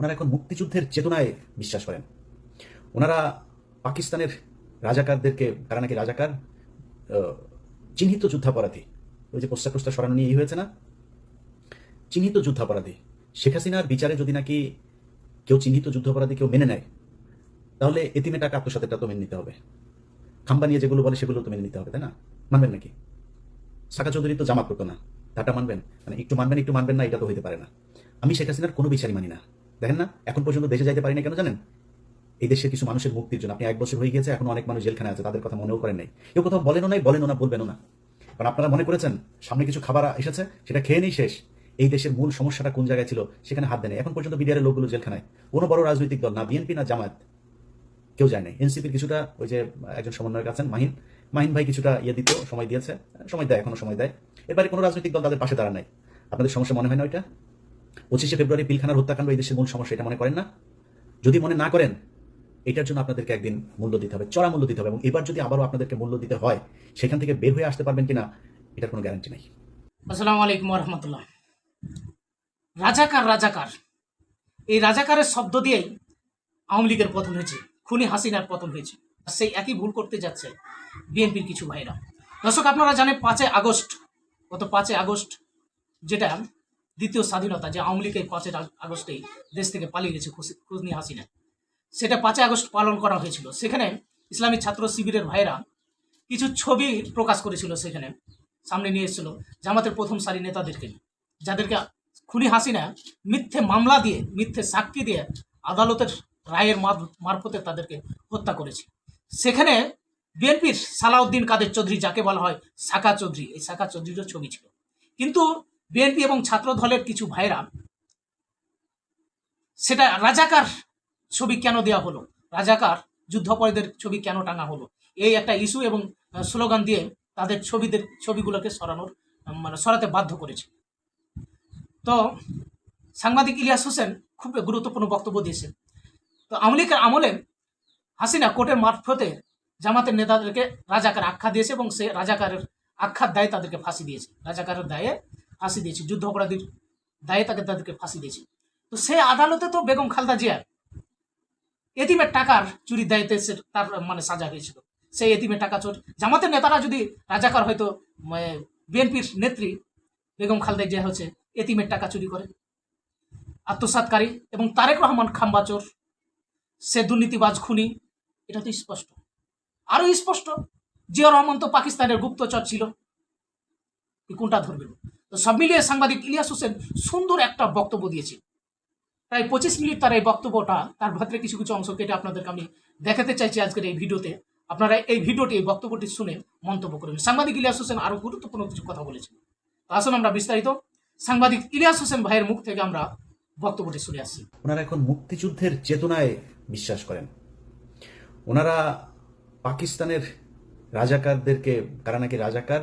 ওনারা এখন মুক্তিযুদ্ধের চেতনায় বিশ্বাস করেন। ওনারা পাকিস্তানের রাজাকারদেরকে, তারা নাকি রাজাকার চিহ্নিত যুদ্ধাপরাধী। ওই যে পোস্টার টোস্টার সরানো নিয়ে এই হয়েছে না? চিহ্নিত যুদ্ধাপরাধী। শেখ হাসিনার বিচারে যদি নাকি কেউ চিহ্নিত যুদ্ধাপরাধী কেউ মেনে নেয়, তাহলে এতিমে টাকা আত্মসাতেরটা তো মেনে নিতে হবে। খাম্বা নিয়ে যেগুলো বলে সেগুলো তো মেনে নিতে হবে, তাই না? মানবেন নাকি? সাকা চৌধুরী তো জামাত করতো না। তাটা মানবেন? মানে একটু মানবেন একটু মানবেন না, এটা তো হইতে পারে না। আমি শেখ হাসিনার কোনো বিচারই মানি না। দেখেন না? এখন পর্যন্ত দেশে যাইতে পারি না কেন জানেন? এই দেশের কিছু মানুষের মুক্তির জন্য। আপনি এক বছর হয়ে গেছে এখন অনেক মানুষ জেলখানে আছে, তাদের কথা মনেও করেন নাই। কেউ কোথাও বলেনও নাই, বলেনও না, বলবেনও না। কারণ আপনারা মনে করেছেন, সামনে কিছু খাবার এসেছে, সেটা খেয়ে নেই শেষ। এই দেশের মূল সমস্যাটা কোন জায়গায় ছিল, সেখানে হাত দেয় এখন পর্যন্ত বিডিআরের লোকগুলো জেলখানায়। কোনো বড় রাজনৈতিক দল না, বিএনপি না জামায়াত। কেউ যায় নাই। এনসিপির কিছুটা ওই যে একজন সমন্বয়ক আছেন, মাহিন। মাহিন ভাই কিছুটা ইয়ে দিত সময় দিয়েছে, সময় দেয়, এখনও সময় দেয়। এবারে কোনো রাজনৈতিক দল তাদের পাশে দাঁড়ায় নাই। আপনাদের সমস্যা মনে হয় না ওইটা? পঁচিশে ফেব্রুয়ারি পিলখানার হত্যাকাণ্ড, এই দেশের মূল সমস্যা, এটা মনে করেন না? যদি মনে না করেন, এটার জন্য আপনাদেরকে একদিন মূল্য দিতে হবে, চড়া মূল্য দিতে হবে, এবং এবার যদি আবারও আপনাদেরকে মূল্য দিতে হয়, সেখান থেকে বের হয়ে আসতে পারবেন কিনা, এটার কোনো গ্যারান্টি নাই। আসসালামু আলাইকুম রহমতুল্লাহ। রাজাকার রাজাকার। এই রাজাকারের শব্দ দিয়েই আওয়ামী লীগের পতন হয়েছে, খুনি হাসিনার পতন হয়েছে সেই একই ভুল করতে যাচ্ছে বিএনপির কিছু ভাইরা। দর্শক, আপনারা জানেন পাঁচই আগস্ট, গত পাঁচই আগস্ট যেটা দ্বিতীয় স্বাধীনতা যে আওয়ামী লীগ এই পাঁচই আগ- আগস্টেই দেশ থেকে পালিয়ে গেছে খুনি হাসিনা। সেটা পাঁচই আগস্ট পালন করা হয়েছিল। সেখানে ইসলামী ছাত্র শিবিরের ভাইরা কিছু ছবি প্রকাশ করেছিল সেখানে। সামনে নিয়ে এসেছিল জামাতের প্রথম সারি নেতাদেরকে, যাদেরকে খুনি হাসিনা মিথ্যে মামলা দিয়ে, মিথ্যে সাক্ষী দিয়ে আদালতের রায়ের মার- মারফতে তাদেরকে হত্যা করেছে। সেখানে বিএনপির সালাউদ্দিন কাদের চৌধুরী, যাকে বলা হয় সাকা চৌধুরী, এই সাকা চৌধুরীরও ছবি ছিল। কিন্তু বিএনপি এবং ছাত্র দলের কিছু ভাইরা সেটা রাজাকার ছবি কেন দেওয়া হলো? রাজাকার যুদ্ধাপরাধীদের ছবি কেন টাঙা হলো? এই একটা ইস্যু এবং স্লোগান দিয়ে তাদের ছবিদের, ছবিগুলোকে সরানোর মানে সরাতে বাধ্য করেছে। তো সাংবাদিক ইলিয়াস হোসেন খুব গুরুত্বপূর্ণ বক্তব্য দিয়েছেন। তো আওয়ামী লীগের আমলে হাসিনা কোর্টের মারফতে জামাতের নেতাদেরকে রাজাকার আখ্যা দিয়েছে এবং সে রাজাকারের আখ্যার দায়ে তাদেরকে ফাঁসি দিয়েছে। রাজাকারের দায়ে ফাঁসি দিয়েছে, যুদ্ধ অপরাধীর দায়ে তাকে তাদেরকে ফাঁসি দিয়েছে। তো সে আদালতে তো বেগম খালদা জিয়া, এতিমের টাকার চুরির দায়িত্বে সে তার মানে সাজা হয়েছিল। সেই এতিমের টাকা চোর, জামাতের নেতারা যদি রাজাকার হয়তো বিএনপির নেত্রী বেগম খালদা জিয়া হচ্ছে, এতিমের টাকা চুরি করে। আত্মসাৎকারী এবং তারেক রহমান খাম্বাচোর সে দুর্নীতিবাজ খুনি, এটা তো স্পষ্ট। আরও স্পষ্ট জিয়া রহমান তো পাকিস্তানের গুপ্তচর ছিল। কোনটা ধরবেন? তো সব মিলিয়ে সাংবাদিক ইলিয়াস হোসেন সুন্দর একটা বক্তব্য দিয়েছে প্রায় পঁচিশ মিনিট তার এই বক্তব্যটা, তার ভেতরে কিছু কিছু অংশ কেটে আপনাদেরকে আমি দেখাতে চাইছি আজকের এই ভিডিওতে। আপনারা এই ভিডিওটি, এই বক্তব্যটি শুনে মন্তব্য করবেন সাংবাদিক ইলিয়াস হোসেন আরও গুরুত্বপূর্ণ কিছু কথা বলেছেন। তো আসুন আমরা বিস্তারিত সাংবাদিক ইলিয়াস হোসেন ভাইয়ের মুখ থেকে আমরা বক্তব্যটি শুনে আসছি ওনারা এখন মুক্তিযুদ্ধের চেতনায় বিশ্বাস করেন। ওনারা পাকিস্তানের রাজাকারদেরকে, কারা নাকি রাজাকার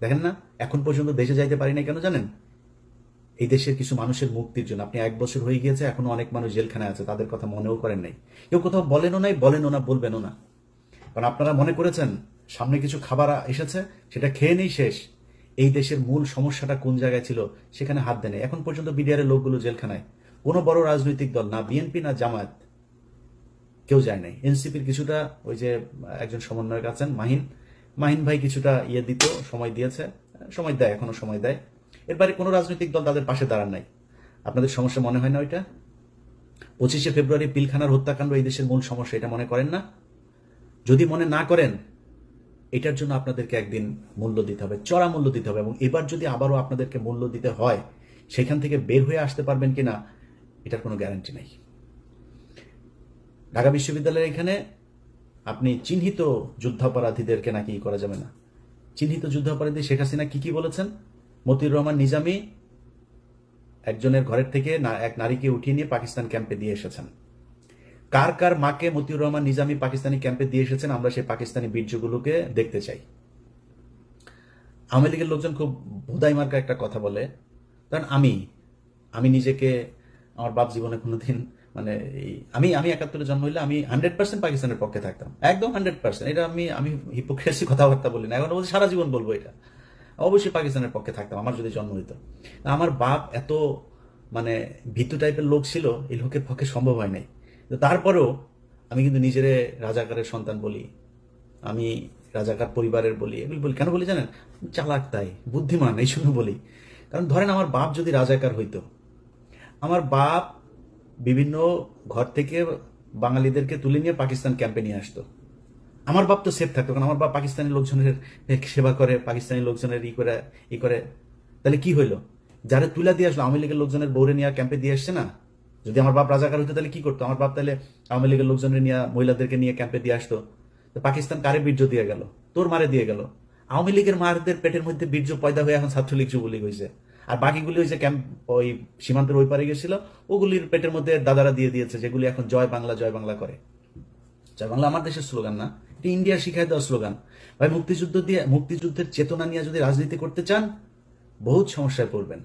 দেখেন না, এখন পর্যন্ত দেশে যাইতে পারি না কেন জানেন? এই দেশের কিছু মানুষের মুক্তির জন্য। আপনি এক বছর হয়ে গিয়েছে, এখনও অনেক মানুষ জেলখানায় আছে, তাদের কথা মনেও করেন নাই। কেউ কোথাও বলেনও নাই, বলেনও না, বলবেনও না। কারণ আপনারা মনে করেছেন, সামনে কিছু খাবার এসেছে, সেটা খেয়ে নেই শেষ। এই দেশের মূল সমস্যাটা কোন জায়গায় ছিল, সেখানে হাত দেয় এখন পর্যন্ত বিডিআরের লোকগুলো জেলখানায়। কোনো বড় রাজনৈতিক দল না, বিএনপি না জামায়াত, কেউ যায় নাই। এনসিপির কিছুটা ওই যে একজন সমন্বয়ক আছেন, মাহিন মাহিন ভাই কিছুটা ইয়ে দিত, সময় দিয়েছে। সময় দেয়, এখনও সময় দেয়। এরপরে কোনো রাজনৈতিক দল তাদের পাশে দাঁড়ান নাই। আপনাদের সমস্যা মনে হয় না ওইটা? পঁচিশে ফেব্রুয়ারি পিলখানার হত্যাকাণ্ড এই দেশের মূল সমস্যা, এটা মনে করেন না? যদি মনে না করেন, এটার জন্য আপনাদেরকে একদিন মূল্য দিতে হবে, চড়া মূল্য দিতে হবে। এবং এবার যদি আবারও আপনাদেরকে মূল্য দিতে হয়, সেখান থেকে বের হয়ে আসতে পারবেন কিনা, এটার কোনো গ্যারান্টি নেই। ঢাকা বিশ্ববিদ্যালয়ের এখানে আপনি চিহ্নিত যুদ্ধাপরাধীদেরকে নাকি করা যাবে না? চিহ্নিত যুদ্ধাপরাধী শেখ হাসিনা কি কি বলেছেন? মতিউর রহমান নিজামী একজনের ঘরের থেকে এক নারীকে উঠিয়ে নিয়ে পাকিস্তান ক্যাম্পে দিয়ে এসেছেন। কার কার মাকে মতিউর রহমান নিজামী পাকিস্তানি ক্যাম্পে দিয়ে এসেছেন আমরা সেই পাকিস্তানি বীর্যগুলোকে দেখতে চাই। আওয়ামী লীগের লোকজন খুব ভোদাই মার্কা একটা কথা বলে, কারণ আমি আমি নিজেকে, আমার বাপ জীবনে কোনোদিন মানে আমি আমি একাত্তরে জন্ম হইলে আমি হান্ড্রেড পার্সেন্ট পাকিস্তানের পক্ষে থাকতাম। একদম হান্ড্রেড পার্সেন্ট এটা আমি আমি হিপোক্রেসি কথাবার্তা বলি না। এখন সারা জীবন বলব এটা। অবশ্যই পাকিস্তানের পক্ষে থাকতাম, আমার যদি জন্ম হইতো। আমার বাপ এত মানে ভীতু টাইপের লোক ছিল, এই লোকের পক্ষে সম্ভব হয় নাই। তো তারপরেও আমি কিন্তু নিজেরে রাজাকারের সন্তান বলি, আমি রাজাকার পরিবারের বলি, এগুলি বলি। কেন বলি জানেন? চালাক তাই, বুদ্ধিমান, এই জন্য বলি। কারণ ধরেন আমার বাপ যদি রাজাকার হইতো, আমার বাপ বিভিন্ন ঘর থেকে বাঙালিদেরকে তুলে নিয়ে পাকিস্তান ক্যাম্পে নিয়ে আসতো। আমার বাপ তো সেফ থাকতো, কারণ আমার বাপ পাকিস্তানি লোকজনের সেবা করে, পাকিস্তানি লোকজনের ই করে ই করে। তাহলে কি হইল? যারা তুলে দিয়ে আসলো, আওয়ামী লীগের লোকজনের বৌরে নিয়ে ক্যাম্পে দিয়ে আসছে না? যদি আমার বাপ রাজাকার হইতো, তাহলে কি করতো? আমার বাপ তাহলে আওয়ামী লীগের লোকজনের নিয়ে, মহিলাদেরকে নিয়ে ক্যাম্পে দিয়ে আসতো। তো পাকিস্তান কারে বীর্য দিয়ে গেল? তোর মারে দিয়ে গেল? আওয়ামী লীগের মারদের পেটের মধ্যে বীর্য পয়দা হয়ে এখন ছাত্রলীগ যুবলীগ হয়েছে আর বাকিগুলি ওই যে ক্যাম্প, ওই সীমান্তের ওই পারে গেছিল, ওগুলির পেটের মধ্যে দাদারা দিয়ে দিয়েছে, যেগুলি এখন জয় বাংলা জয় বাংলা করে। জয় বাংলা আমার দেশের স্লোগান না, এটা ইন্ডিয়ার শিখাই দেওয়া স্লোগান। ভাই, মুক্তিযুদ্ধ দিয়ে, মুক্তিযুদ্ধের চেতনা নিয়ে যদি রাজনীতি করতে চান, বহুত সমস্যায় পড়বেন।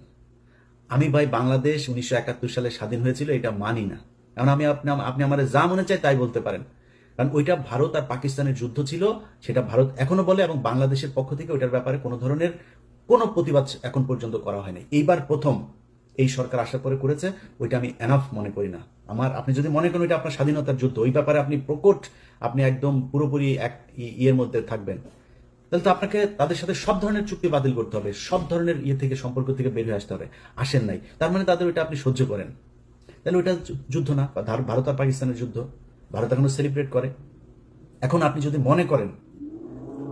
আমি ভাই, বাংলাদেশ উনিশশো একাত্তর সালে স্বাধীন হয়েছিল, এটা মানি না। কারণ আমি আপনি আপনি আমার যা মনে চাই তাই বলতে পারেন। কারণ ওইটা ভারত আর পাকিস্তানের যুদ্ধ ছিল, সেটা ভারত এখনও বলে এবং বাংলাদেশের পক্ষ থেকে ওইটার ব্যাপারে কোনো ধরনের কোনো প্রতিবাদ এখন পর্যন্ত করা হয়নি। এইবার প্রথম এই সরকার আসার পরে করেছে, ওইটা আমি এনাফ মনে করি না। আমার, আপনি যদি মনে করেন ওইটা আপনার স্বাধীনতার যুদ্ধ, ওই ব্যাপারে আপনি প্রকট, আপনি একদম পুরোপুরি এক ইয়ের মধ্যে থাকবেন। তাহলে তো আপনাকে তাদের সাথে সব ধরনের চুক্তি বাতিল করতে হবে, সব ধরনের ইয়ে থেকে, সম্পর্ক থেকে বের হয়ে আসতে হবে। আসেন নাই। তার মানে তাদের ওইটা আপনি সহ্য করেন। তাহলে ওইটা যুদ্ধ না। ভারত আর পাকিস্তানের যুদ্ধ। ভারত এখনও সেলিব্রেট করে। এখন আপনি যদি মনে করেন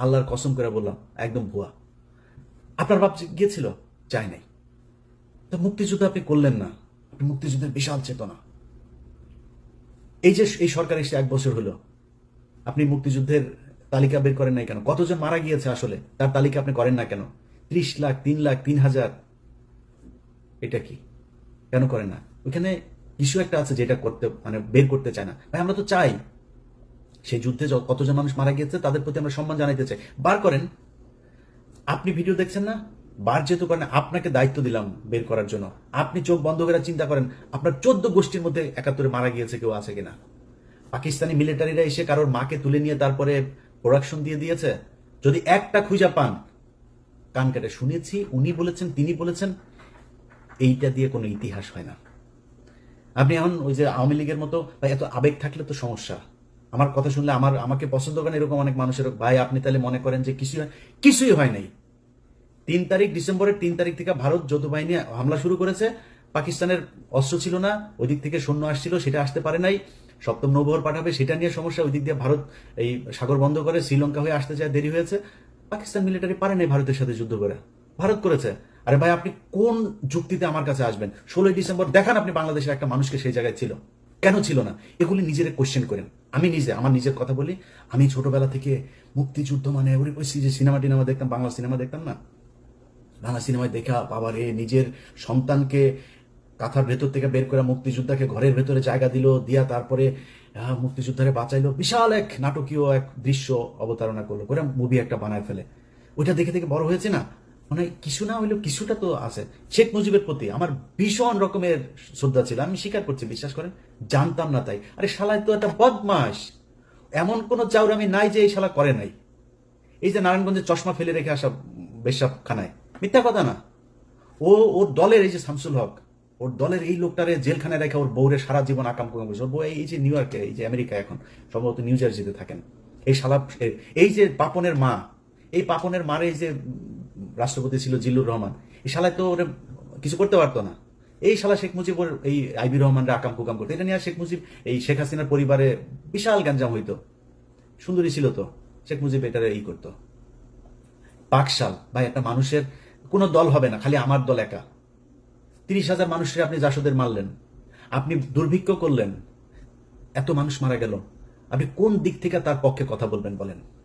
আল্লাহর কসম করে বললাম, একদম ভুয়া। আপনার বাপ গিয়েছিল, যায় নাই। তো মুক্তিযুদ্ধ আপনি করলেন না। আপনি মুক্তিযুদ্ধের বিশাল চেতনা। এই যে এই সরকার এসে এক বছর হলো, আপনি মুক্তিযুদ্ধের তালিকা বের করেন নাই কেন? কতজন মারা গিয়েছে আসলে? তার তালিকা আপনি করেন না কেন? ত্রিশ লাখ, তিন লাখ, তিন হাজার। এটা কি? কেন করেন না? ওইখানে ইস্যু একটা আছে যেটা করতে মানে বের করতে চায় না। ভাই, আমরা তো চাই। সেই যুদ্ধে কতজন মানুষ মারা গিয়েছে, তাদের প্রতি আমরা সম্মান জানাইতে চাই। বার করেন। আপনি ভিডিও দেখছেন না? বার যেহেতু করেন আপনাকে দায়িত্ব দিলাম বের করার জন্য। আপনি চোখ বন্ধ করে চিন্তা করেন, আপনার চোদ্দ গোষ্ঠীর মধ্যে একাত্তরে মারা গিয়েছে কেউ আছে কিনা? পাকিস্তানি মিলিটারিরা এসে কারোর মাকে তুলে নিয়ে তারপরে প্রোডাকশন দিয়ে দিয়েছে? যদি একটা খুঁজা পান, কান কেটে শুনেছি, উনি বলেছেন, তিনি বলেছেন, এইটা দিয়ে কোনো ইতিহাস হয় না। আপনি এখন ওই যে আওয়ামী লীগের মতো এত আবেগ থাকলে তো সমস্যা। আমার কথা শুনলে আমার, আমাকে পছন্দ করেন এরকম অনেক মানুষের। ভাই, আপনি তাহলে মনে করেন যে কিছুই কিছুই হয় নাই। তিন তারিখ ডিসেম্বরের তিন তারিখ থেকে ভারত যৌথ বাহিনী হামলা শুরু করেছে। পাকিস্তানের অস্ত্র ছিল না, ওই দিক থেকে সৈন্য আসছিল, সেটা আসতে পারে নাই। সপ্তম নৌবহর পাঠাবে, সেটা নিয়ে সমস্যা। ওই দিক দিয়ে ভারত এই সাগর বন্ধ করে শ্রীলঙ্কা হয়ে আসতে চায়, দেরি হয়েছে। পাকিস্তান মিলিটারি পারে নাই ভারতের সাথে যুদ্ধ করে। ভারত করেছে। আরে ভাই, আপনি কোন যুক্তিতে আমার কাছে আসবেন? ষোলোই ডিসেম্বর, দেখান আপনি বাংলাদেশের একটা মানুষকে সেই জায়গায় ছিল। কেন ছিল না? এগুলি নিজেরা কোশ্চেন করেন। আমি নিজে, আমার নিজের কথা বলি। আমি ছোটবেলা থেকে মুক্তিযুদ্ধ মানে ওই ওই যে সিনেমা টিনেমা দেখতাম, বাংলা সিনেমা দেখতাম না? বাংলা সিনেমায় দেখা বাবার এ নিজের সন্তানকে কাঁথার ভেতর থেকে বের করে মুক্তিযোদ্ধাকে ঘরের ভেতরে জায়গা দিল, দিয়া তারপরে মুক্তিযোদ্ধারে বাঁচাইলো। বিশাল এক নাটকীয় এক দৃশ্য অবতারণা করল। করে মুভি একটা বানায় ফেলে। ওইটা দেখে দেখে বড় হয়েছে না? মানে কিছু না হইলেও কিছুটা তো আছে। শেখ মুজিবের প্রতি আমার ভীষণ রকমের শ্রদ্ধা ছিল। আমি স্বীকার করছি, বিশ্বাস করেন? জানতাম না তাই। আরে শালায় তো একটা বদমাস এমন কোন চাউর আমি নাই যে এই শালা করে নাই। এই যে নারায়ণগঞ্জে চশমা ফেলে রেখে আসা বেশাব খানায় মিথ্যা কথা না। ও, ওর দলের এই যে শামসুল হক, ওর দলের এই লোকটারে জেলখানায় রেখে ওর বউরে সারা জীবন আকাম করে বসে। ওর বউ এই যে নিউ ইয়র্কে, এই যে আমেরিকা এখন, সম্ভবত নিউ জার্সিতে থাকেন। এই শালা, এই যে পাপনের মা, এই পাপনের মারে এই যে রাষ্ট্রপতি ছিল জিল্লুর রহমান। এই শালায় তো ওরা কিছু করতে পারতো না। এই শালা শেখ মুজিবুর এই আইবি রহমানরা আকাম কুকাম করতো। এটা নিয়ে শেখ মুজিব এই শেখ হাসিনার পরিবারে বিশাল গ্যাঞ্জাম হইতো। সুন্দরী ছিল তো। শেখ মুজিব এটারে এই করতো। পাকশাল। ভাই, একটা মানুষের কোনো দল হবে না, খালি আমার দল একা। তিরিশ হাজার মানুষের আপনি জাসদের মারলেন। আপনি দুর্ভিক্ষ করলেন। এত মানুষ মারা গেল। আপনি কোন দিক থেকে তার পক্ষে কথা বলবেন বলেন?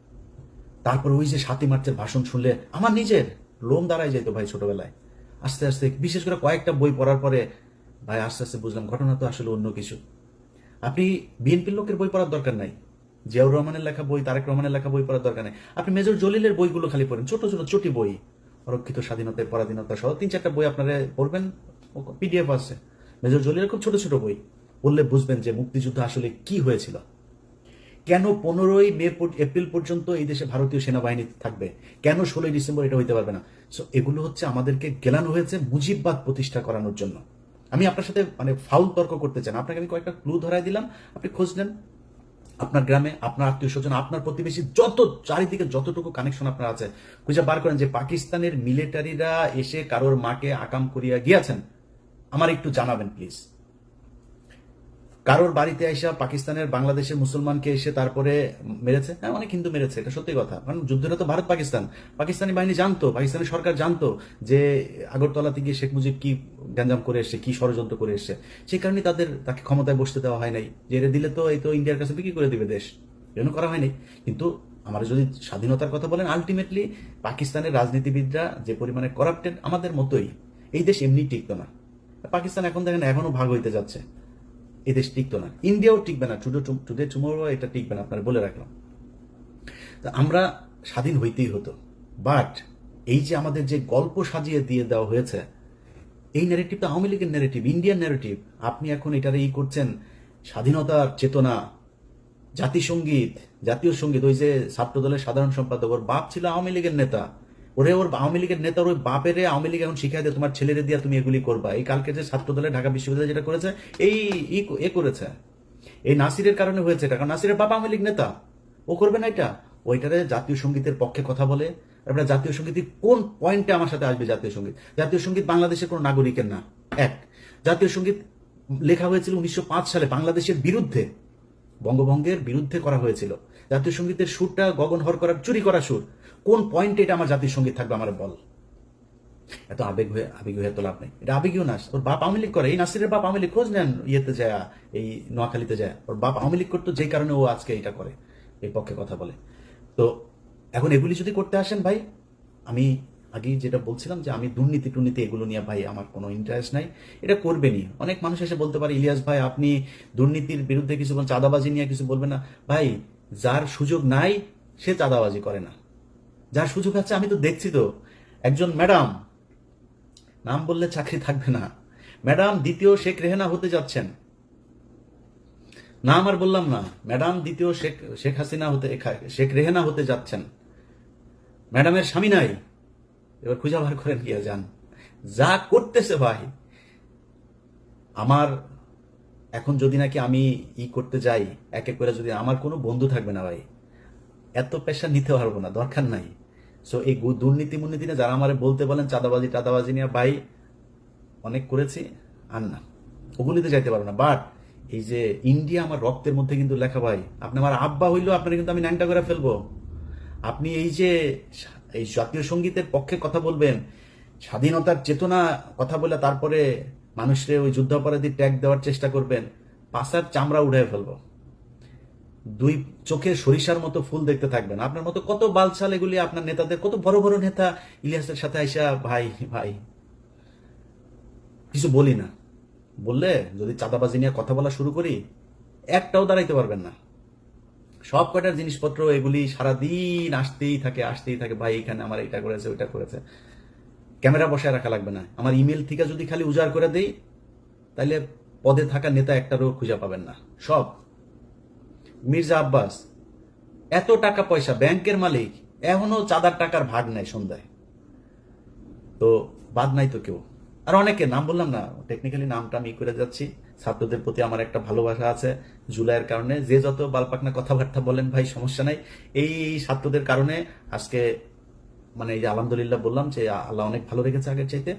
তারপর ওই যে সাতই মার্চের ভাষণ শুনলে আমার নিজের লোম দাঁড়ায় যেত ভাই ছোটবেলায়। আস্তে আস্তে, বিশেষ করে কয়েকটা বই পড়ার পরে, ভাই আস্তে আস্তে বুঝলাম ঘটনা তো আসলে অন্য কিছু। আপনি বিএনপির লোকের বই পড়ার দরকার নাই। জিয়াউর রহমানের লেখা বই, তারেক রহমানের লেখা বই পড়ার দরকার নেই। আপনি মেজর জলিলের বইগুলো খালি পড়েন, ছোট ছোট চটি বই, অরক্ষিত স্বাধীনতায়, পরাধীনতা সহ তিন চারটা বই আপনারা পড়বেন পিডিএফ আছে। মেজর জলিলের খুব ছোট ছোট বই, পড়লে বুঝবেন যে মুক্তিযুদ্ধ আসলে কি হয়েছিল। কেন পনেরোই মে এপ্রিল পর্যন্ত এই দেশে ভারতীয় সেনাবাহিনী থাকবে? কেন ষোলোই ডিসেম্বর এটা হইতে পারবে না? সো এগুলো হচ্ছে আমাদেরকে গেলানো হয়েছে মুজিববাদ প্রতিষ্ঠা করানোর জন্য। আমি আপনার সাথে মানে ফাউল তর্ক করতে চান আপনাকে আমি কয়েকটা ক্লু ধরাই দিলাম। আপনি খোঁজ নেন। আপনার গ্রামে, আপনার আত্মীয় স্বজন, আপনার প্রতিবেশী, যত, চারিদিকে যতটুকু কানেকশন আপনার আছে, খুঁজে বার করেন যে পাকিস্তানের মিলিটারিরা এসে কারোর মাকে আকাম করিয়া গিয়াছেন। আমার একটু জানাবেন প্লিজ কারোর বাড়িতে এসে পাকিস্তানের বাংলাদেশের মুসলমানকে এসে তারপরে মেরেছে? হ্যাঁ অনেক হিন্দু মেরেছে, এটা সত্যি কথা। কারণ যুদ্ধটা তো ভারত পাকিস্তান। পাকিস্তানি বাহিনী জানতো, পাকিস্তানি সরকার জানতো যে আগরতলাতে গিয়ে শেখ মুজিব কি গ্যাঞ্জাম করে এসছে, কি ষড়যন্ত্র করে এসছে। সেই কারণে তাদের, তাকে ক্ষমতায় বসতে দেওয়া হয় নাই। যে এটা দিলে তো এই তো ইন্ডিয়ার কাছে বিক্রি করে দিবে দেশ। এজন্য করা হয়নি। কিন্তু আমরা যদি স্বাধীনতার কথা বলেন আলটিমেটলি পাকিস্তানের রাজনীতিবিদরা যে পরিমাণে করাপ্টেড আমাদের মতোই, এই দেশ এমনি টিকতো না। পাকিস্তান এখন দেখেন, এখনও ভাগ হইতে যাচ্ছে। এই দেশ টিকতো না। ইন্ডিয়াও টিকবে না। টুডে টুডে টুমোরো এটা টিকবে না, আপনার বলে রাখলাম। তা আমরা স্বাধীন হইতেই হতো। বাট এই যে আমাদের যে গল্প সাজিয়ে দিয়ে দেওয়া হয়েছে, এই ন্যারেটিভটা আওয়ামী লীগের ন্যারেটিভ ইন্ডিয়ান ন্যারেটিভ আপনি এখন এটার ই করছেন স্বাধীনতার চেতনা জাতিসঙ্গীত জাতীয় সংগীত, ওই যে ছাত্র দলের সাধারণ সম্পাদক, ওর বাপ ছিল আওয়ামী লীগের নেতা। ওরে ওর আওয়ামী লীগের নেতার ওই বাপেরে আওয়ামী লীগ এখন শিখাই দেয় তোমার ছেলেরে দিয়া তুমি এগুলি করবা। এই কালকে যে ছাত্র দলের ঢাকা বিশ্ববিদ্যালয় যেটা করেছে, এই এ করেছে। এই নাসিরের কারণে হয়েছে এটা, কারণ নাসিরের বাবা আওয়ামী লীগ নেতা। ও করবে না এটা। ওইটারে জাতীয় সঙ্গীতের পক্ষে কথা বলে। আপনার জাতীয় সংগীত কোন পয়েন্টে আমার সাথে আসবে জাতীয় সংগীত? জাতীয় সংগীত বাংলাদেশের কোনো নাগরিকের না। এক, জাতীয় সংগীত লেখা হয়েছিল উনিশশো পাঁচ সালে বাংলাদেশের বিরুদ্ধে। বঙ্গভঙ্গের বিরুদ্ধে করা হয়েছিল। জাতীয় সঙ্গীতের সুরটা গগন হর করার, চুরি করা সুর। কোন পয়েন্টে এটা আমার জাতীয় সংগীত থাকবে আমার বল? এত আবেগ হয়ে আবেগ হয়ে তো লাভ নেই। এটা আবেগীয় নাচ ওর বাপ আওয়ামী লীগ করে। এই নাসিরের বাপ আওয়ামী লীগ খোঁজ নেন ইয়েতে যায়, এই নোয়াখালীতে যায়। ওর বাপ আওয়ামী লীগ করতো যেই কারণে ও আজকে এটা করে, এই পক্ষে কথা বলে। তো এখন এগুলি যদি করতে আসেন ভাই, আমি আগেই যেটা বলছিলাম যে আমি দুর্নীতি টুর্নীতি এগুলো নিয়ে ভাই আমার কোনো ইন্টারেস্ট নাই। এটা করবেনই। অনেক মানুষ এসে বলতে পারে, ইলিয়াস ভাই, আপনি দুর্নীতির বিরুদ্ধে কিছু চাঁদাবাজি নিয়ে কিছু বলবেন না। ভাই, যার সুযোগ নাই, সে চাঁদাবাজি করে না। যার সুযোগ আছে, আমি তো দেখছি তো। একজন ম্যাডাম, নাম বললে চাকরি থাকবে না। ম্যাডাম, দ্বিতীয় শেখ রেহেনা হতে যাচ্ছেন। নাম আর বললাম না, ম্যাডাম, দ্বিতীয় শেখ শেখ হাসিনা হতে, শেখ রেহেনা হতে যাচ্ছেন। ম্যাডামের স্বামী নাই। এবার খুঁজে বার করেন গিয়ে যান। যা করতেছে ভাই। আমার, এখন যদি নাকি আমি ই করতে যাই এক এক করে যদি আমার কোনো বন্ধু থাকবে না ভাই, এত পেশা নিতে পারব না, দরকার নাই। সো এই দুর্নীতি মুর্নীতি যারা আমার বলতে বলেন, চাঁদাবাজি, টাদাবাজি নিয়ে, ভাই, অনেক করেছি, আর না। ওগুলিতে যাইতে পারব না। বাট এই যে ইন্ডিয়া আমার রক্তের মধ্যে কিন্তু লেখা, ভাই, আপনি আমার আব্বা হইলেও আপনার কিন্তু আমি ন্যাংটা করে ফেলব। আপনি এই যে এই জাতীয় সঙ্গীতের পক্ষে কথা বলবেন, স্বাধীনতার চেতনা কথা বলে তারপরে মানুষকে ওই যুদ্ধাপরাধী ট্যাগ দেওয়ার চেষ্টা করবেন, পাশার চামড়া উড়াই ফেলব। দুই চোখে সরিষার মতো ফুল দেখতে থাকবেন। আপনার মতো কত বালছাল এগুলি আপনার নেতাদের, কত বড় বড় নেতা ইলিয়াসের সাথে আইসা, ভাই ভাই। কিছু বলি না। বললে যদি চাঁদাবাজি নিয়ে কথা বলা শুরু করি, একটাও দাঁড়াইতে পারবেন না। সব কয়টার জিনিসপত্র এগুলি সারাদিন আসতেই থাকে আসতেই থাকে, ভাই, এখানে আমার এটা করেছে, ওইটা করেছে। ক্যামেরা বসায় রাখা লাগবে না। আমার ইমেল থেকে যদি খালি উজাড় করে দেই তাহলে পদে থাকা নেতা একটারও খুঁজে পাবেন না। সব। মির্জা আব্বাস, এত টাকা পয়সা ব্যাংকের মালিক, এখনও চাঁদার টাকার ভাগ নাই সন্ধ্যায়। তো বাদ নাই তো কেউ। আর অনেকে, নাম বললাম না টেকনিক্যালি নামটা আমি করে যাচ্ছি। ছাত্রদের প্রতি আমার একটা ভালোবাসা আছে জুলাইয়ের কারণে। যে যত বালপাকনা কথাবার্তা বলেন ভাই, সমস্যা নাই। এই ছাত্রদের কারণে আজকে মানে এই যে আলহামদুলিল্লাহ বললাম যে আল্লাহ অনেক ভালো রেখেছে আগের চাইতে।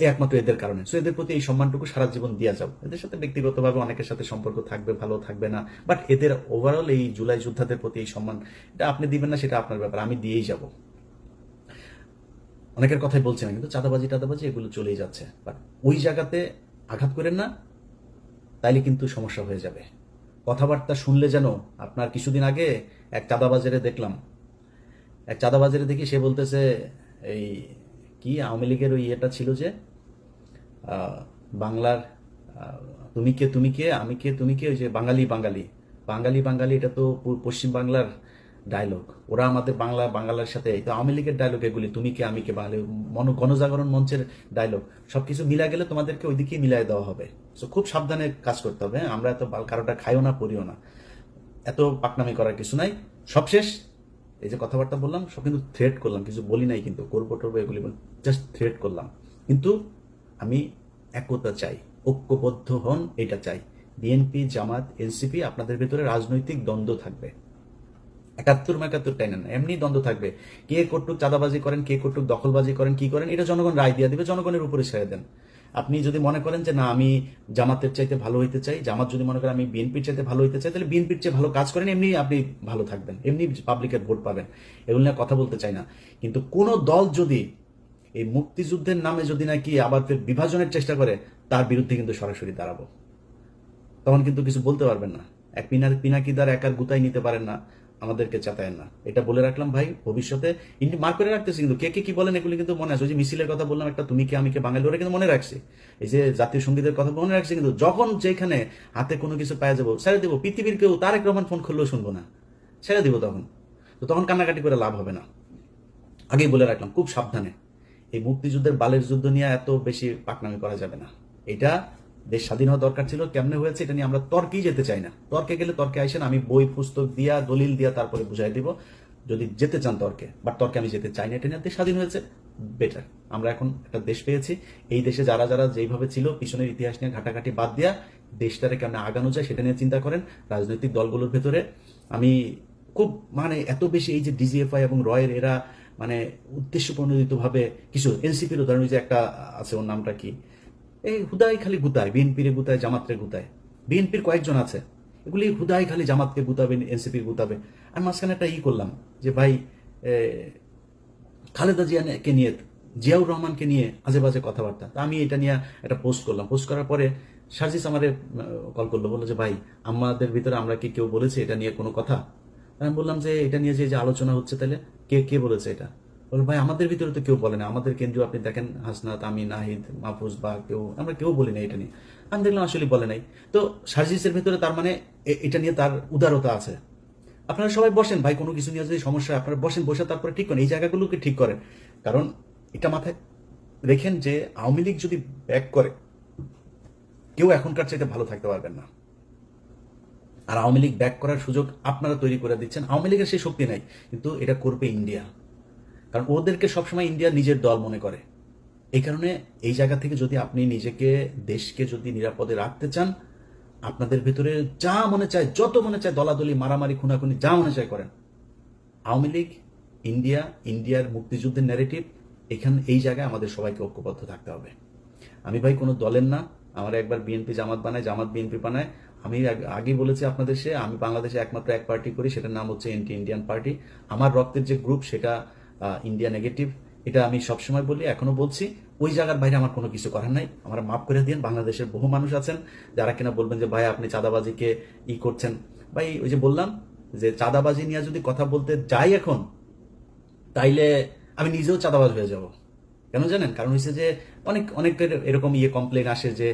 একমাত্র এদের কারণে। সো এদের প্রতি এই সম্মানটুকু সারা জীবন দিয়া যাও। এদের সাথে ব্যক্তিগতভাবে অনেকের সাথে সম্পর্ক থাকবে, ভালো থাকবে না। বাট এদের ওভারঅল এই জুলাই যোদ্ধাদের প্রতি এই সম্মান, এটা আপনি দিবেন না, সেটা আপনার ব্যাপার। আমি দিয়েই যাব। অনেকের কথাই বলছি না, কিন্তু চাঁদাবাজি টাদাবাজি এগুলো চলেই যাচ্ছে। বাট ওই জায়গাতে আঘাত করেন না, তাইলে কিন্তু সমস্যা হয়ে যাবে। কথাবার্তা শুনলে যেন আপনার কিছুদিন আগে এক চাঁদাবাজারে দেখলাম। এক চাঁদাবাজারে দেখি সে বলতেছে, এই কি আওয়ামী লীগের ওই ইয়েটা ছিল যে বাংলার তুমি কে তুমি কে, আমি কে, তুমি কে, ওই যে বাঙালি বাঙালি। বাঙালি বাঙালি, এটা তো পশ্চিম বাংলার ডায়লগ ওরা আমাদের বাংলা বাংলার সাথে, এই তো আওয়ামী লীগের ডায়লগ এগুলি, তুমি কে, আমি কে, বাঙালি, মন, গণজাগরণ মঞ্চের ডায়লগ সব কিছু মিলা গেলে তোমাদেরকে ওইদিকে মিলাই দেওয়া হবে। তো খুব সাবধানে কাজ করতে হবে হ্যাঁ? আমরা এত কারোটা খাইও না, পড়িও না। এত পাকনামি করার কিছু নাই। সবশেষ এই যে কথাবার্তা বললাম, সব কিন্তু থ্রেট করলাম, কিছু বলি নাই কিন্তু করব টরবো এগুলি জাস্ট থ্রেট করলাম। কিন্তু আমি একতা চাই, ঐক্যবদ্ধ হন, এটা চাই। বিএনপি জামাত এনসিপি আপনাদের ভেতরে রাজনৈতিক দ্বন্দ্ব থাকবে। একাত্তর মেকাত্তর টাইনা না, এমনি দ্বন্দ্ব থাকবে। কে কটুক চাঁদাবাজি করেন, কে কটুক দখলবাজি করেন, কি করেন, এটা জনগণ রায় দিয়ে দিবে, জনগণের উপরে ছেড়ে দেন। আপনি যদি মনে করেন যে, না, আমি জামাতের চাইতে ভালো হইতে চাই, জামাত যদি মনে করেন আমি বিএনপির চাইতে ভালো হইতে চাই, তাহলে বিএনপির চেয়ে ভালো কাজ করেন, এমনি আপনি ভালো থাকবেন, এমনি পাবলিকের ভোট পাবেন। এগুলো নিয়ে কথা বলতে চাই না। কিন্তু কোন দল যদি এই মুক্তিযুদ্ধের নামে যদি নাকি আবার ফের বিভাজনের চেষ্টা করে, তার বিরুদ্ধে কিন্তু সরাসরি দাঁড়াবো। তখন কিন্তু কিছু বলতে পারবেন না। এক পিনার পিনাকিদার একার গুতাই নিতে পারেন না। আমাদেরকে চাতায়েন না। এটা বলে রাখলাম ভাই, ভবিষ্যতে। মার্ক করে রাখতেছি কিন্তু কে কে, কি বলেন এগুলি কিন্তু মনে আছে। ওই যে মিছিলের কথা বললাম একটা, তুমি কে, আমি কে, বাঙালি, ওরা কিন্তু মনে রাখছি। এই যে জাতীয় সঙ্গীতের কথা মনে রাখছি কিন্তু যখন যেখানে হাতে কোনো কিছু পাওয়া যাব, ছেড়ে দেবো, পৃথিবীর কেউ তারেক রহমান ফোন খুললেও শুনব না। ছেড়ে দিব তখন। তো তখন কান্নাকাটি করে লাভ হবে না। আগেই বলে রাখলাম, খুব সাবধানে। এই মুক্তিযুদ্ধের বালের যুদ্ধ নিয়ে এত বেশি পাকনামি করা যাবে না। এটা দেশ স্বাধীন হওয়া দরকার ছিল, কেমনে হয়েছে এটা নিয়ে আমরা তর্কেই যেতে চাই না। তর্কে গেলে তর্কে আইসেন, আমি বই, পুস্তক দিয়া, দলিল দিয়া তারপরে বুঝাই দিব। যদি যেতে চান তর্কে, বাট তর্কে আমি যেতে চাই না, এটা নিয়ে দেশ স্বাধীন হয়েছে বেটার আমরা এখন একটা দেশ পেয়েছি, এই দেশে যারা যারা যেইভাবে ছিল, পিছনের ইতিহাস নিয়ে ঘাটাঘাটি বাদ দিয়া দেশটারে কেমন আগানো যায় সেটা নিয়ে চিন্তা করেন রাজনৈতিক দলগুলোর ভেতরে। আমি খুব মানে এত বেশি এই যে ডিজিএফআই এবং রয়ের এরা মানে উদ্দেশ্য প্রণোদিতভাবে কিছু এনসিপির উদাহরণ যে একটা আছে, ওর নামটা কি? এই হুদাই খালি গুতায়, বিএনপির গুতায়, জামাতরে গুতায়। বিএনপির কয়েকজন আছে। এগুলি হুদাই খালি জামাতকে গুতাবে, এনসিপির গুতাবে। আমি মাঝখানে একটা ই করলাম যে, ভাই খালেদা জিয়াকে নিয়ে, জিয়াউর রহমানকে নিয়ে আজে বাজে কথাবার্তা। তা আমি এটা নিয়ে একটা পোস্ট করলাম। পোস্ট করার পরে সার্জিস আমারে কল করল, বলল যে, ভাই, আমাদের ভিতরে আমরা কি কেউ বলেছি এটা নিয়ে কোনো কথা? আমি বললাম যে, এটা নিয়ে যে আলোচনা হচ্ছে তাহলে কে কে বলেছে এটা? ভাই, আমাদের ভিতরে তো কেউ বলে না। আমাদের কেন্দ্রীয় আপনি দেখেন, হাসনাত আমি নাহিদ, মাহফুজ বা কেউ, আমরা কেউ বলি না এটা নিয়ে। আমি দেখলাম আসলে বলে নাই। তো সার্জিসের ভিতরে তার মানে এটা নিয়ে তার উদারতা আছে। আপনারা সবাই বসেন, ভাই, কোনো কিছু নিয়ে যদি সমস্যা আপনারা বসেন, বসে তারপরে ঠিক করেন। এই জায়গাগুলোকে ঠিক করেন। কারণ এটা মাথায় রেখেন যে আওয়ামী লীগ যদি ব্যাক করে, কেউ এখনকার চাইতে ভালো থাকতে পারবেন না। আর আওয়ামী লীগ ব্যাক করার সুযোগ আপনারা তৈরি করে দিচ্ছেন। আওয়ামী লীগের সেই শক্তি নাই। কিন্তু এটা করবে ইন্ডিয়া। কারণ ওদেরকে সবসময় ইন্ডিয়া নিজের দল মনে করে। এই কারণে এই জায়গা থেকে যদি আপনি নিজেকে, দেশকে যদি নিরাপদে রাখতে চান, আপনাদের ভিতরে যা মনে চায়, যত মনে চায়, দলাদলি, মারামারি, খুনাখুনি, যা মনে চায় করেন। আওয়ামী লীগ, ইন্ডিয়া, ইন্ডিয়ার মুক্তিযুদ্ধের ন্যারেটিভ এখানে, এই জায়গায় আমাদের সবাইকে ঐক্যবদ্ধ থাকতে হবে। আমি ভাই কোনো দলের না, আমার একবার বিএনপি জামাত বানায়, জামাত বিএনপি বানায়। আমি আগ- বলেছি আপনাদের সে, আমি বাংলাদেশে একমাত্র এক পার্টি করি, সেটার নাম হচ্ছে এন্টি ইন্ডিয়ান পার্টি আমার রক্তের যে গ্রুপ সেটা ইন্ডিয়া নেগেটিভ এটা আমি সবসময় বলি, এখনও বলছি। ওই জায়গার বাইরে আমার কোনো কিছু করার নাই। আমার মাফ করে দিন বাংলাদেশের বহু মানুষ আছেন, যারা কিনা বলবেন যে, ভাই, আপনি চাঁদাবাজিকে ই করছেন। ভাই, ওই যে বললাম যে, চাঁদাবাজি নিয়ে যদি কথা বলতে যাই এখন, তাইলে আমি নিজেও চাঁদাবাজ হয়ে যাব। কেন জানেন? কারণ হচ্ছে যে অনেক, অনেকের এরকম ইয়ে কমপ্লেন আসে যে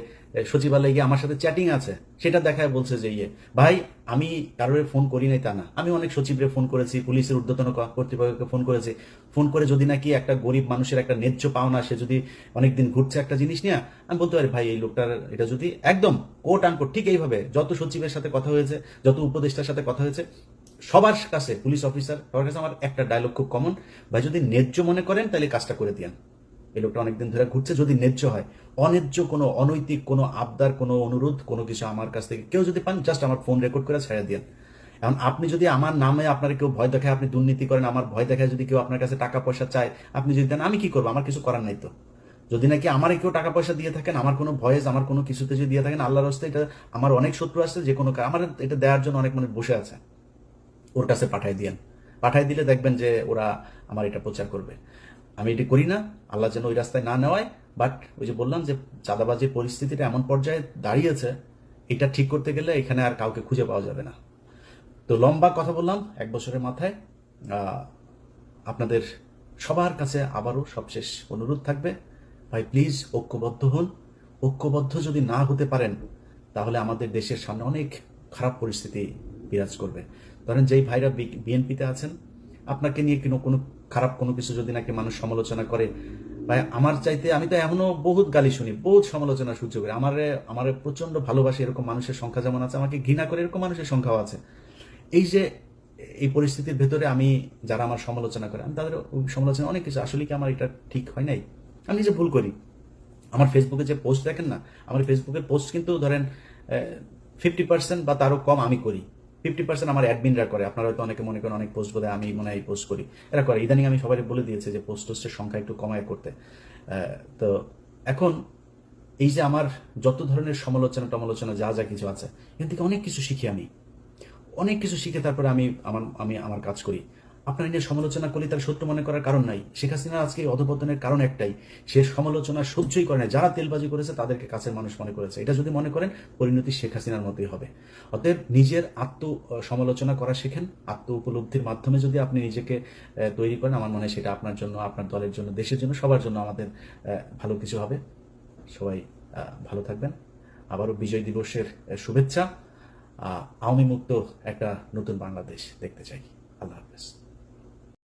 সচিবালয়ে গিয়ে আমার সাথে চ্যাটিং আছে। সেটা দেখায় বলছে যে ইয়ে ভাই, আমি কারোর ফোন করি নাই তা না। আমি অনেক সচিবরে ফোন করেছি, পুলিশের ঊর্ধ্বতন কর্তৃপক্ষকে ফোন করেছি। ফোন করে যদি নাকি একটা গরিব মানুষের একটা ন্যায্য পাওনা, সে যদি অনেকদিন ঘুরছে একটা জিনিস নিয়ে, আমি বলতে পারি, ভাই, এই লোকটার, এটা যদি একদম কোট আনকোট ঠিক এইভাবে যত সচিবের সাথে কথা হয়েছে, যত উপদেষ্টার সাথে কথা হয়েছে, সবার কাছে, পুলিশ অফিসার সবার কাছে আমার একটা ডায়লগ খুব কমন ভাই, যদি ন্যায্য মনে করেন, তাহলে কাজটা করে দিয়েন। এই লোকটা অনেকদিন ধরে ঘুরছে, যদি ন্যায্য হয়। অন্যায্য কোনো অনৈতিক, কোনো আবদার, কোনো অনুরোধ, কোনো কিছু আমার কাছ থেকে কেউ যদি পান জাস্ট আমার ফোন রেকর্ড করে ছেড়ে দিন এখন আপনি যদি আমার নামে আপনার কেউ ভয় দেখায়, আপনি দুর্নীতি করেন, আমার ভয় দেখায় যদি কেউ আপনার কাছে টাকা পয়সা চায়, আপনি যদি দেন, আমি কি করব? আমার কিছু করার নাই তো। যদি নাকি আমার কেউ টাকা পয়সা দিয়ে থাকেন, আমার কোনো ভয়েস, আমার কোনো কিছুতে যদি দিয়ে থাকেন, আল্লাহর হস্তে এটা আমার অনেক শত্রু আছে, যে কোনো আমার এটা দেওয়ার জন্য অনেক মানুষ বসে আছে। ওর কাছে পাঠাই দিয়েন। পাঠাই দিলে দেখবেন যে ওরা আমার এটা প্রচার করবে। আমি এটি করি না, আল্লাহ যেন ওই রাস্তায় না নেওয়ায় বাট ওই যে বললাম যে চাঁদাবাজির পরিস্থিতিটা এমন পর্যায়ে দাঁড়িয়েছে, এটা ঠিক করতে গেলে এখানে আর কাউকে খুঁজে পাওয়া যাবে না। তো লম্বা কথা বললাম, এক বছরের মাথায় আপনাদের সবার কাছে আবারও সবশেষ অনুরোধ থাকবে, ভাই প্লিজ ঐক্যবদ্ধ হন। ঐক্যবদ্ধ যদি না হতে পারেন, তাহলে আমাদের দেশের সামনে অনেক খারাপ পরিস্থিতি বিরাজ করবে। ধরেন যেই ভাইরা বিএনপিতে আছেন, আপনাকে নিয়ে কোনো কোনো খারাপ কোনো কিছু যদি নাকি মানুষ সমালোচনা করে, ভাই, আমার চাইতে আমি তো এমনও বহুত গালি শুনি, বহুত সমালোচনা সহ্য করি আমার আমার প্রচণ্ড ভালোবাসি এরকম মানুষের সংখ্যা যেমন আছে, আমাকে ঘৃণা করে এরকম মানুষের সংখ্যাও আছে। এই যে, এই পরিস্থিতির ভেতরে আমি যারা আমার সমালোচনা করে, আমি তাদের সমালোচনা অনেক কিছু, আসলে কি আমার এটা ঠিক হয় নাই? আমি নিজে ভুল করি। আমার ফেসবুকে যে পোস্ট দেখেন না, আমার ফেসবুকের পোস্ট কিন্তু ধরেন ফিফটি পার্সেন্ট বা তারও কম আমি করি। ফিফটি পার্সেন্ট আমার অ্যাডমিনরা করে। আপনারা হয়তো অনেকে মনে করেন অনেক পোস্ট বলে আমি মনে হয় পোস্ট করি। এরা করে। ইদানিং আমি সবাই বলে দিয়েছে যে পোস্ট টোস্টের সংখ্যা একটু কমায় করতে। তো এখন এই যে আমার যত ধরনের সমালোচনা টমালোচনা যা যা কিছু আছে, এখান থেকে অনেক কিছু শিখি আমি। অনেক কিছু শিখে তারপরে আমি আমার আমি আমার কাজ করি। আপনার নিয়ে সমালোচনা করলে তার সত্য মনে করার কারণ নাই। শেখ হাসিনা আজকে অধপতনের কারণ একটাই। সে সমালোচনা সহ্যই করে না যারা তেলবাজি করেছে, তাদেরকে কাছের মানুষ মনে করেছে। এটা যদি মনে করেন, পরিণতি শেখ হাসিনার মতোই হবে। অতএব নিজের আত্ম সমালোচনা করা শেখেন। আত্ম উপলব্ধির মাধ্যমে যদি আপনি নিজেকে তৈরি করেন, আমার মনে হয় সেটা আপনার জন্য, আপনার দলের জন্য, দেশের জন্য, সবার জন্য আমাদের ভালো কিছু হবে। সবাই ভালো থাকবেন। আবারও বিজয় দিবসের শুভেচ্ছা। আওয়ামী মুক্ত একটা নতুন বাংলাদেশ দেখতে চাই। আল্লাহ হাফেজ।